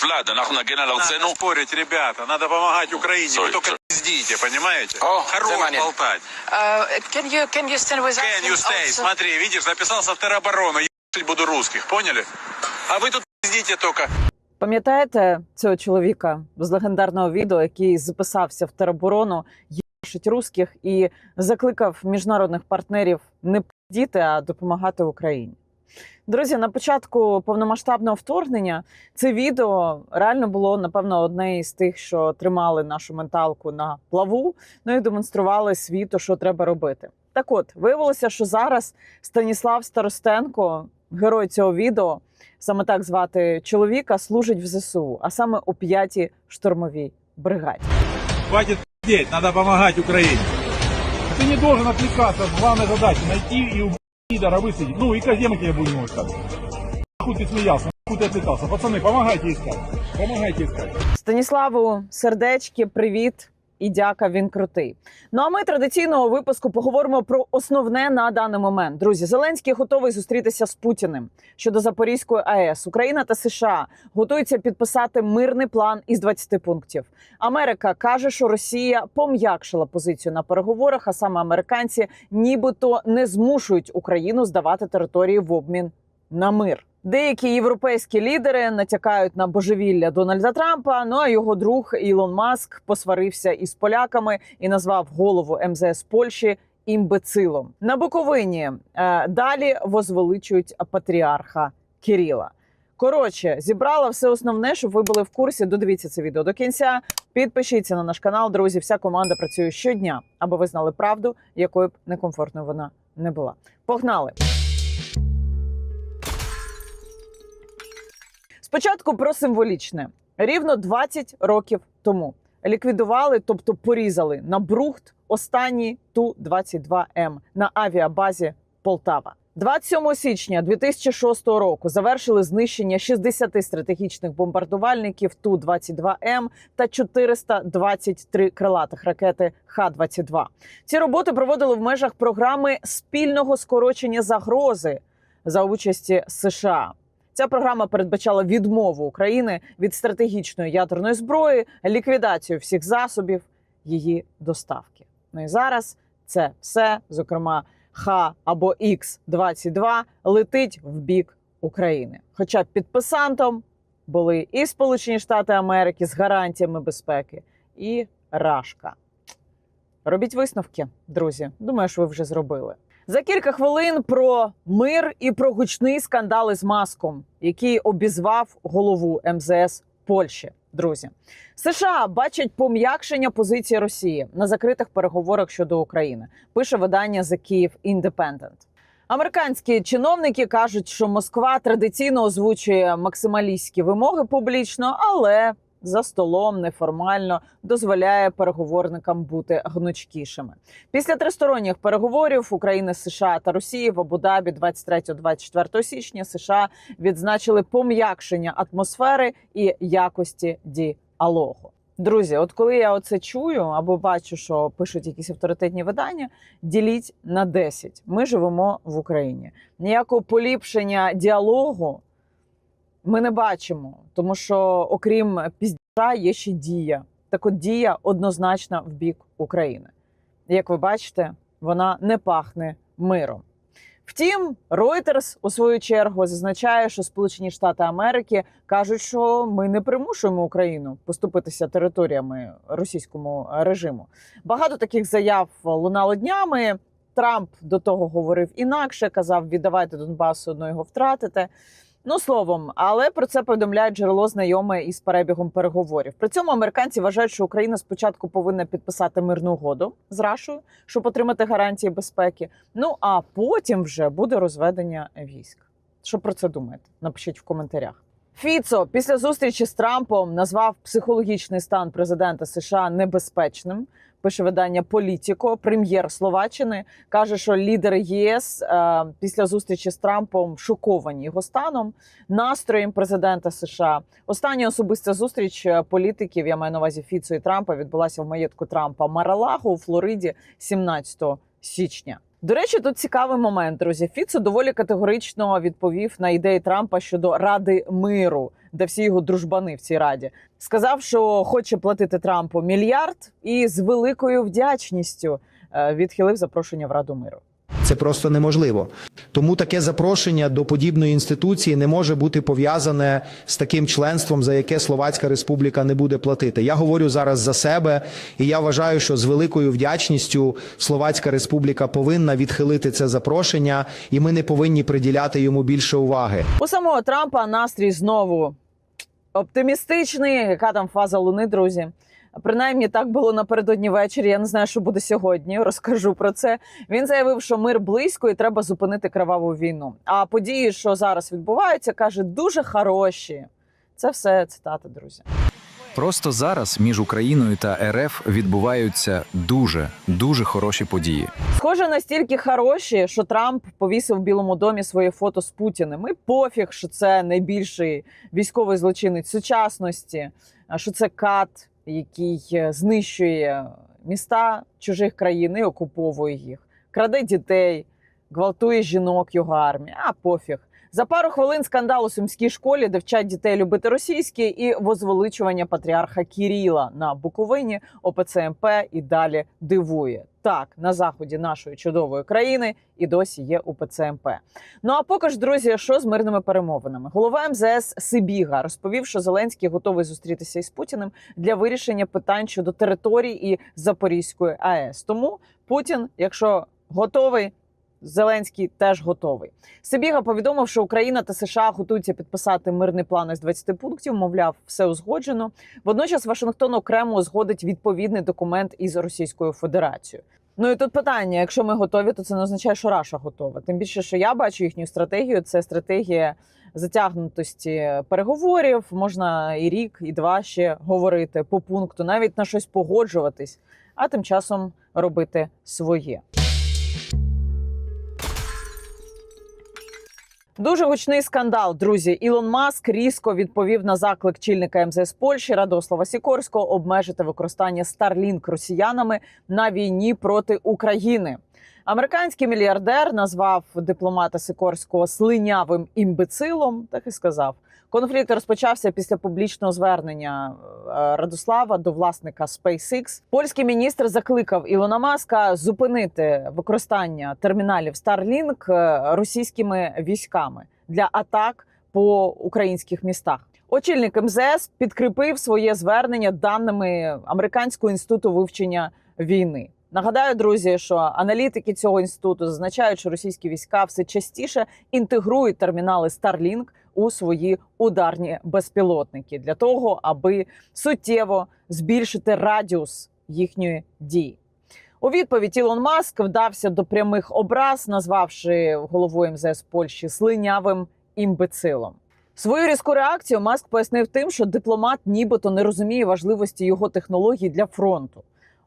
Влад, אנחנו נגן על Надо ארצנו. спорить, ребята, надо помогать Украине. Sorry, Вы только sorry. пиздите, понимаете? О, Хорош Заманин. болтать. Uh, can you can you stand with us? Can you stay? also? Смотри, видишь, записался в тероборону. Ебать буду русских, поняли? А вы тут пиздите только. Пам'ятаєте цього чоловіка з легендарного відео, який записався в тероборону, їбашить русських і закликав міжнародних партнерів не діти, а допомагати Україні? Друзі, на початку повномасштабного вторгнення це відео реально було напевно одне із тих, що тримали нашу менталку на плаву, ну і демонстрували світу, що треба робити. Так от виявилося, що зараз Станіслав Старостенко, герой цього відео, саме так звати чоловіка, служить в ЗСУ, а саме у п'ятій штурмовій бригаді. Хватит пиздеть, надо помогать Украине. Ты не должен отвлекаться от главной задачи, найти и убить лидера, высадить. Ну и где мы тебе будем искать? Нахуй ты смеялся, нахуй ты отвлекался. Пацаны, помогайте искать. Помогайте искать. Станіславу, сердечки, привіт і дяка. Він крутий. Ну а ми традиційного випуску поговоримо про основне на даний момент. Друзі, Зеленський готовий зустрітися з Путіним щодо Запорізької АЕС. Україна та США готуються підписати мирний план із 20 пунктів. Америка каже, що Росія пом'якшила позицію на переговорах, а саме американці нібито не змушують Україну здавати території в обмін на мир. Деякі європейські лідери натякають на божевілля Дональда Трампа. Ну а його друг Ілон Маск посварився із поляками і назвав голову МЗС Польщі імбецилом. На Буковині е, далі возвеличують патріарха Кирила. Коротше, зібрала все основне, щоб ви були в курсі. Додивіться це відео до кінця. Підпишіться на наш канал, друзі. Вся команда працює щодня, аби ви знали правду, якою б некомфортною вона не була. Погнали! Спочатку про символічне. Рівно 20 років тому ліквідували, тобто порізали на брухт останній Ту-22М на авіабазі Полтава. 27 січня 2006 року завершили знищення 60 стратегічних бомбардувальників Ту-22М та 423 крилатих ракети Х-22. Ці роботи проводили в межах програми спільного скорочення загрози за участі США. Ця програма передбачала відмову України від стратегічної ядерної зброї, ліквідацію всіх засобів її доставки. Ну і зараз це все, зокрема, Х або Х-22, летить в бік України. Хоча підписантом були і Сполучені Штати Америки з гарантіями безпеки, і Рашка. Робіть висновки, друзі. Думаю, що ви вже зробили. За кілька хвилин про мир і про гучний скандал із маском, який обізвав голову МЗС Польщі. Друзі, США бачать пом'якшення позиції Росії на закритих переговорах щодо України. Пише видання The Kyiv Independent. Американські чиновники кажуть, що Москва традиційно озвучує максималістські вимоги публічно, але за столом неформально дозволяє переговорникам бути гнучкішими. Після тристоронніх переговорів України, США та Росії в Абу-Дабі 23-24 січня США відзначили пом'якшення атмосфери і якості діалогу. Друзі, от коли я оце чую або бачу, що пишуть якісь авторитетні видання, діліть на 10. Ми живемо в Україні. Ніякого поліпшення діалогу ми не бачимо, тому що окрім піздя є ще дія. Так от дія однозначно в бік України. Як ви бачите, вона не пахне миром. Втім, Reuters у свою чергу зазначає, що Сполучені Штати Америки кажуть, що ми не примушуємо Україну поступитися територіями російському режиму. Багато таких заяв лунало днями. Трамп до того говорив інакше, казав: віддавайте Донбасу, одно його втратите. Ну словом, але про це повідомляє джерело знайоме із перебігом переговорів. При цьому американці вважають, що Україна спочатку повинна підписати мирну угоду з Рашою, щоб отримати гарантії безпеки. Ну а потім вже буде розведення військ. Що про це думаєте? Напишіть в коментарях. Фіцо після зустрічі з Трампом назвав психологічний стан президента США небезпечним. Пише видання Політіко, прем'єр Словаччини, каже, що лідери ЄС е, після зустрічі з Трампом шоковані його станом, настроєм президента США. Остання особиста зустріч е, політиків, я маю на увазі Фіцо і Трампа, відбулася в маєтку Трампа Маралаго у Флориді 17 січня. До речі, тут цікавий момент, друзі. Фіцо доволі категорично відповів на ідеї Трампа щодо Ради миру де всі його дружбани в цій раді. Сказав, що хоче платити Трампу мільярд, і з великою вдячністю е, відхилив запрошення в Раду миру. Це просто неможливо. Тому таке запрошення до подібної інституції не може бути пов'язане з таким членством, за яке Словацька Республіка не буде платити. Я говорю зараз за себе, і я вважаю, що з великою вдячністю Словацька Республіка повинна відхилити це запрошення, і ми не повинні приділяти йому більше уваги. У самого Трампа настрій знову оптимістичний. Яка там фаза луни, друзі? Принаймні так було напередодні ввечері. Я не знаю, що буде сьогодні. Розкажу про це. Він заявив, що мир близько і треба зупинити криваву війну. А події, що зараз відбуваються, каже, дуже хороші. Це все цитата, друзі. Просто зараз між Україною та РФ відбуваються дуже дуже хороші події. Схоже, настільки хороші, що Трамп повісив в Білому домі своє фото з Путіним. І пофіг, що це найбільший військовий злочинець сучасності, а що це кат, який е, знищує міста чужих країн і окуповує їх, краде дітей, гвалтує жінок його армії. А пофіг. За пару хвилин скандал у сумській школі, де вчать дітей любити російське, і возвеличування патріарха Кіріла на Буковині ОПЦМП і далі дивує. Так, на заході нашої чудової країни і досі є УПЦМП. Ну а поки ж, друзі, що з мирними перемовинами? Голова МЗС Сибіга розповів, що Зеленський готовий зустрітися із Путіним для вирішення питань щодо територій і Запорізької АЕС. Тому Путін, якщо готовий. Зеленський теж готовий. Сибіга повідомив, що Україна та США готуються підписати мирний план із 20 пунктів. Мовляв, все узгоджено. Водночас Вашингтон окремо узгодить відповідний документ із Російською Федерацією. Ну і тут питання: якщо ми готові, то це не означає, що Раша готова. Тим більше, що я бачу їхню стратегію. Це стратегія затягнутості переговорів. Можна і рік, і два ще говорити по пункту, навіть на щось погоджуватись, а тим часом робити своє. Дуже гучний скандал, друзі. Ілон Маск різко відповів на заклик чільника МЗС Польщі Радослава Сікорського обмежити використання Starlink росіянами на війні проти України. Американський мільярдер назвав дипломата Сикорського слинявим імбецилом. Так і сказав. Конфлікт розпочався після публічного звернення е, Радослава до власника SpaceX. Польський міністр закликав Ілона Маска зупинити використання терміналів Starlink е, російськими військами для атак по українських містах. Очільник МЗС підкріпив своє звернення даними Американського інституту вивчення війни. Нагадаю, друзі, що аналітики цього інституту зазначають, що російські війська все частіше інтегрують термінали Starlink у свої ударні безпілотники для того, аби суттєво збільшити радіус їхньої дії. У відповідь Ілон Маск вдався до прямих образ, назвавши головою МЗС Польщі слинявим імбецилом. Свою різку реакцію Маск пояснив тим, що дипломат нібито не розуміє важливості його технологій для фронту.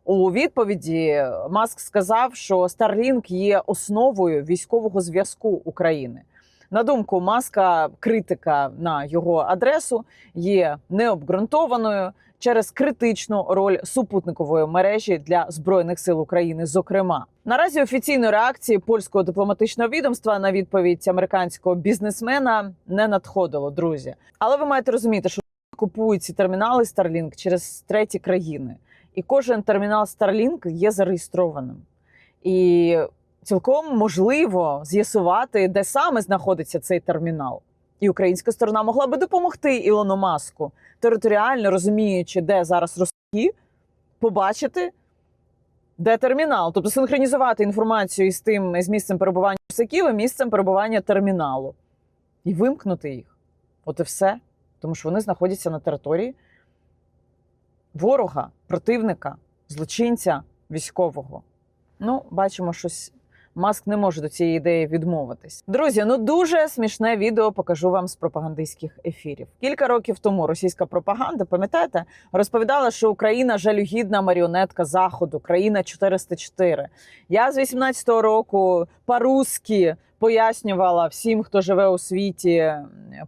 У відповіді Маск сказав, що Starlink є основою військового зв'язку України. На думку Маска, критика на його адресу є необґрунтованою через критичну роль супутникової мережі для збройних сил України. Зокрема, наразі офіційної реакції польського дипломатичного відомства на відповідь американського бізнесмена не надходило, друзі. Але ви маєте розуміти, що купують ці термінали Starlink через треті країни, і кожен термінал Starlink є зареєстрованим. І цілком можливо з'ясувати, де саме знаходиться цей термінал. І українська сторона могла би допомогти Ілону Маску, територіально розуміючи, де зараз Росії, побачити, де термінал, тобто синхронізувати інформацію із тим з місцем перебування русаків і місцем перебування терміналу, і вимкнути їх. От і все. Тому що вони знаходяться на території ворога, противника, злочинця військового. Ну, бачимо, щось Маск не може до цієї ідеї відмовитись. Друзі, ну дуже смішне відео покажу вам з пропагандистських ефірів. Кілька років тому російська пропаганда, пам'ятаєте, розповідала, що Україна жалюгідна маріонетка Заходу, країна 404. Я з 18-го року по-русски пояснювала всім, хто живе у світі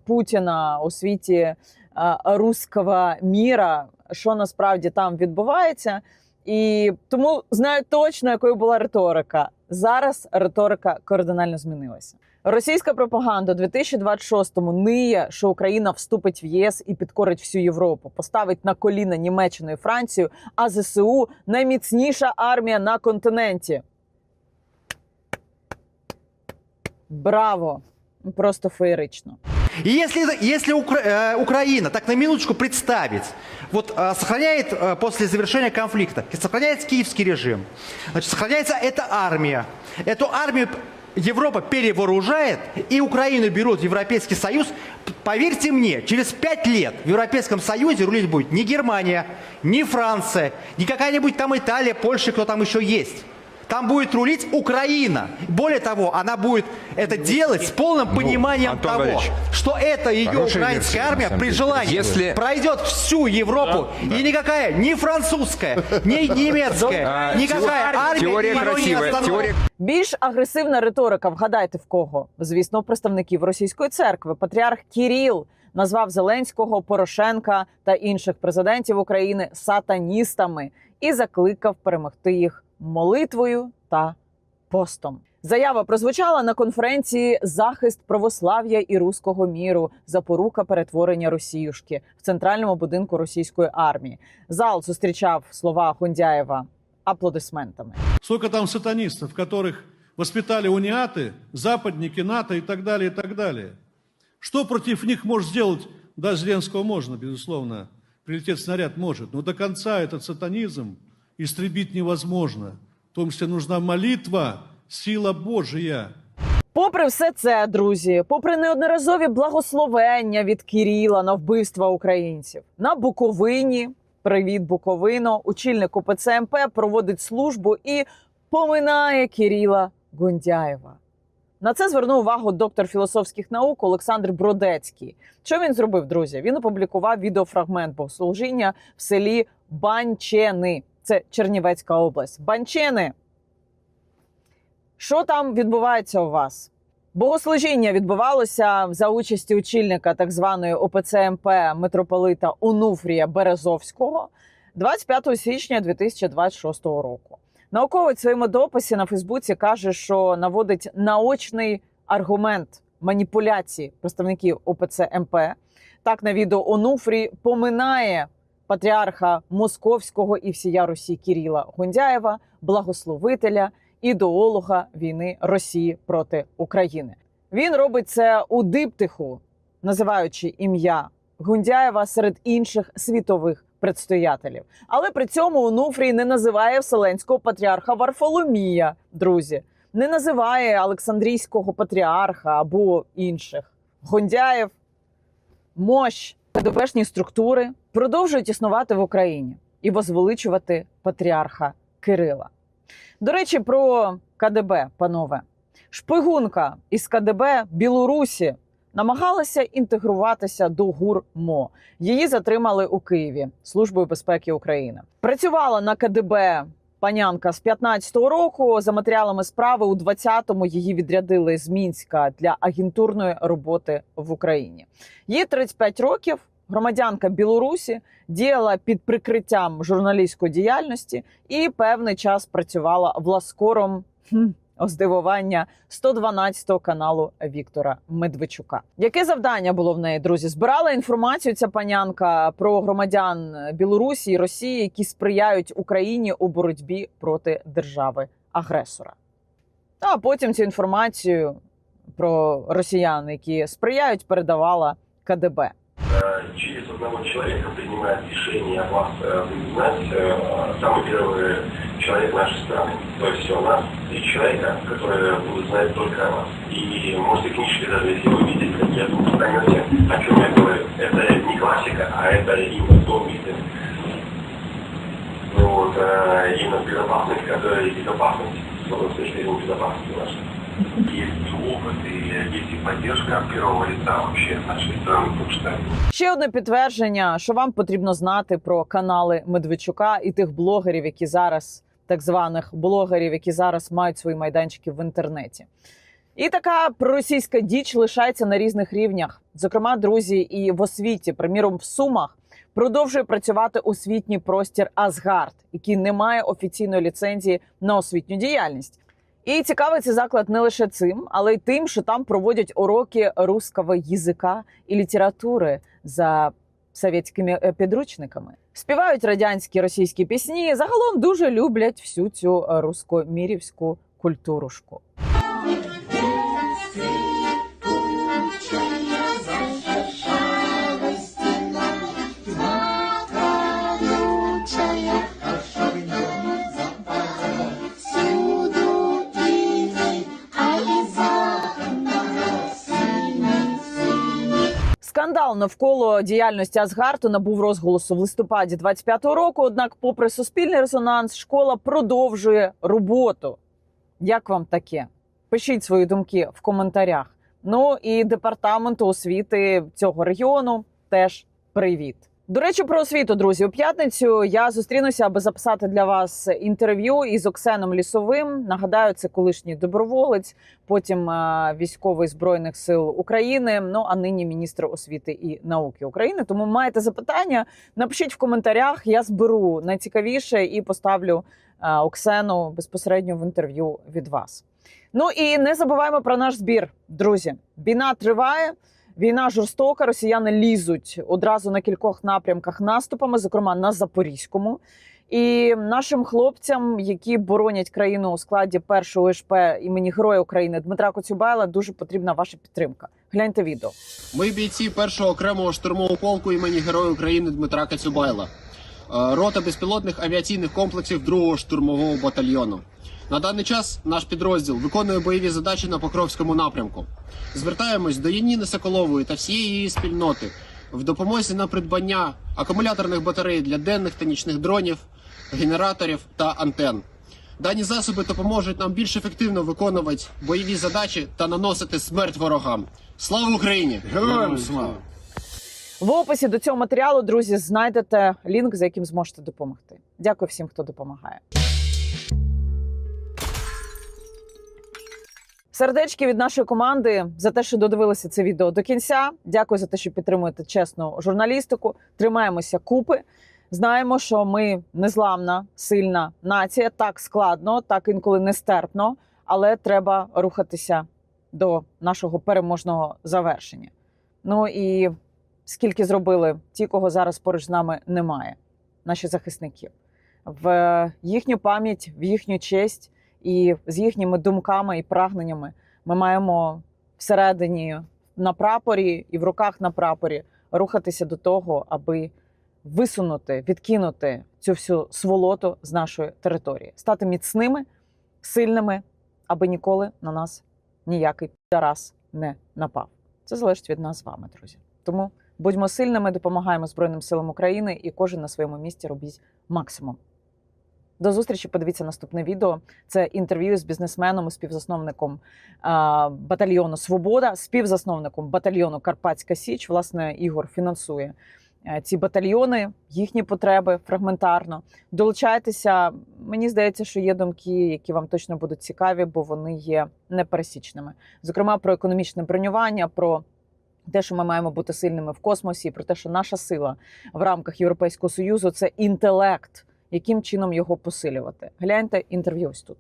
Путіна, у світі а, руського міра, що насправді там відбувається. І тому знаю точно, якою була риторика. Зараз риторика кардинально змінилася. Російська пропаганда у 2026-му ниє, що Україна вступить в ЄС і підкорить всю Європу, поставить на коліна Німеччину і Францію, а ЗСУ найміцніша армія на континенті. Браво! Просто феєрично. И если, если Укра- э, Украина, так на минуточку представить, вот э, сохраняет э, после завершения конфликта, сохраняется киевский режим, значит, сохраняется эта армия. Эту армию Европа перевооружает, и Украину берут в Европейский Союз. П- Поверьте мне, через пять лет в Европейском Союзе рулить будет не Германия, не Франция, не какая-нибудь там Италия, Польша, кто там еще есть. Там будет рулить Украина. Более того, она будет это делать с полным пониманием Антон того, Валерьевич, что эта ее хорошая украинская версия, армия на самом при деле. желании Если- пройдет всю Европу, и никакая, ни французская, ни немецкая, А, никакая армия Теория ее не красивая. остановит. Теория Більш агресивна риторика, вгадайте в кого? Звісно, в представників російської церкви. Патріарх Кіріл назвав Зеленського, Порошенка та інших президентів України сатаністами і закликав перемогти їх молитвою та постом. Заява прозвучала на конференції Захист православ'я і руського міру. Запорука перетворення Росіюшки в центральному будинку російської армії. Зал зустрічав слова Гундяєва аплодисментами. Сколько там сатанистов, которых воспитали униаты, западники, НАТО и так далее, и так далее. Что против них может сделать? Да, Зеленского можно, безусловно. Прилететь снаряд может. Но до конца этот сатанизм истребить невозможно. В том числе нужна молитва, сила Божия. Попри все це, друзі, попри неодноразові благословення від Кіріла на вбивства українців на Буковині. Привіт, Буковино, очільник УПЦ МП проводить службу і поминає Кіріла Гундяєва. На це звернув увагу доктор філософських наук Олександр Бродецький. Що він зробив, друзі? Він опублікував відеофрагмент богослужіння в селі Банчени. Це Чернівецька область. Банчени. Що там відбувається у вас? Богослужіння відбувалося за участі очільника так званої ОПЦ МП митрополита Онуфрія Березовського 25 січня 2026 року. Науковець в своєму дописі на Фейсбуці каже, що наводить наочний аргумент маніпуляції представників ОПЦ МП. Так на відео Онуфрій поминає патріарха Московського і всія Русі Кіріла Гундяєва, благословителя ідеолога війни Росії проти України. Він робить це у диптиху, називаючи ім'я Гундяєва серед інших світових предстоятелів. Але при цьому Онуфрій не називає вселенського патріарха Варфоломія, друзі, не називає Олександрійського патріарха або інших. Гундяєв, мощ КДБшні структури продовжують існувати в Україні і возвеличувати патріарха Кирила. До речі, про КДБ, панове. Шпигунка із КДБ Білорусі намагалася інтегруватися до ГУР-МО. Її затримали у Києві Службою безпеки України. Працювала на КДБ панянка з 15-го року. За матеріалами справи у 20-му її відрядили з Мінська для агентурної роботи в Україні. Їй 35 років. Громадянка Білорусі діяла під прикриттям журналістської діяльності і певний час працювала власкором хм, о здивування 112 каналу Віктора Медведчука. Яке завдання було в неї, друзі? Збирала інформацію ця панянка про громадян Білорусі і Росії, які сприяють Україні у боротьбі проти держави агресора. А потім цю інформацію про росіян, які сприяють, передавала КДБ. Через одного человека принимает решение о вас э, знать э, самый первый человек нашей страны. То есть у нас три человека, которые будут знать только о вас. И можете книжки, даже если вы видите, я тут поймете, о чем я говорю. Это не классика, а это именно то виде. Ну вот, э, именно безопасность, которая безопасность, с точки зрения безопасности нашей. Поддержка первого лица вообще нашей Ще одне підтвердження, що вам потрібно знати про канали Медведчука і тих блогерів, які зараз, так званих блогерів, які зараз мають свої майданчики в інтернеті. І така проросійська діч лишається на різних рівнях. Зокрема, друзі, і в освіті, приміром, в Сумах продовжує працювати освітній простір Асгард, який не має офіційної ліцензії на освітню діяльність. І цікавий цей заклад не лише цим, але й тим, що там проводять уроки русского язика і літератури за совєтськими е, підручниками. Співають радянські російські пісні. Загалом дуже люблять всю цю е, русько-мірівську культурушку. Скандал навколо діяльності Асгарту набув розголосу в листопаді 25-го року. Однак, попри суспільний резонанс, школа продовжує роботу. Як вам таке? Пишіть свої думки в коментарях. Ну і департаменту освіти цього регіону теж привіт. До речі, про освіту, друзі, у п'ятницю я зустрінуся, аби записати для вас інтерв'ю із Оксеном Лісовим. Нагадаю, це колишній доброволець, потім е, військовий збройних сил України. Ну а нині міністр освіти і науки України. Тому маєте запитання? Напишіть в коментарях. Я зберу найцікавіше і поставлю е, Оксену безпосередньо в інтерв'ю від вас. Ну і не забуваємо про наш збір, друзі. Війна триває. Війна жорстока. Росіяни лізуть одразу на кількох напрямках наступами, зокрема на Запорізькому. І нашим хлопцям, які боронять країну у складі першого ШП імені Героя України Дмитра Коцюбайла, дуже потрібна ваша підтримка. Гляньте відео. Ми бійці першого окремого штурмового полку імені Героя України Дмитра Кацюбайла, Е, рота безпілотних авіаційних комплексів 2-го штурмового батальйону. На даний час наш підрозділ виконує бойові задачі на Покровському напрямку. Звертаємось до Яніни Соколової та всієї її спільноти в допомозі на придбання акумуляторних батарей для денних та нічних дронів, генераторів та антен. Дані засоби допоможуть нам більш ефективно виконувати бойові задачі та наносити смерть ворогам. Слава Україні! Героям слава! В описі до цього матеріалу, друзі, знайдете лінк, за яким зможете допомогти. Дякую всім, хто допомагає. Сердечки від нашої команди за те, що додивилися це відео до кінця. Дякую за те, що підтримуєте чесну журналістику. Тримаємося купи. Знаємо, що ми незламна, сильна нація. Так складно, так інколи нестерпно, але треба рухатися до нашого переможного завершення. Ну і скільки зробили ті, кого зараз поруч з нами немає, наші захисники, в їхню пам'ять, в їхню честь і з їхніми думками і прагненнями ми маємо всередині на прапорі і в руках на прапорі рухатися до того, аби висунути, відкинути цю всю сволоту з нашої території, стати міцними, сильними, аби ніколи на нас ніякий підарас не напав. Це залежить від нас з вами, друзі. Тому будьмо сильними, допомагаємо Збройним силам України і кожен на своєму місці робіть максимум. До зустрічі. Подивіться наступне відео. Це інтерв'ю з бізнесменом і співзасновником батальйону Свобода, співзасновником батальйону Карпатська Січ. Власне, Ігор фінансує е, ці батальйони, їхні потреби фрагментарно. Долучайтеся. Мені здається, що є думки, які вам точно будуть цікаві, бо вони є непересічними. Зокрема, про економічне бронювання. про те, що ми маємо бути сильними в космосі, про те, що наша сила в рамках Європейського союзу це інтелект, яким чином його посилювати. Гляньте інтерв'ю ось тут.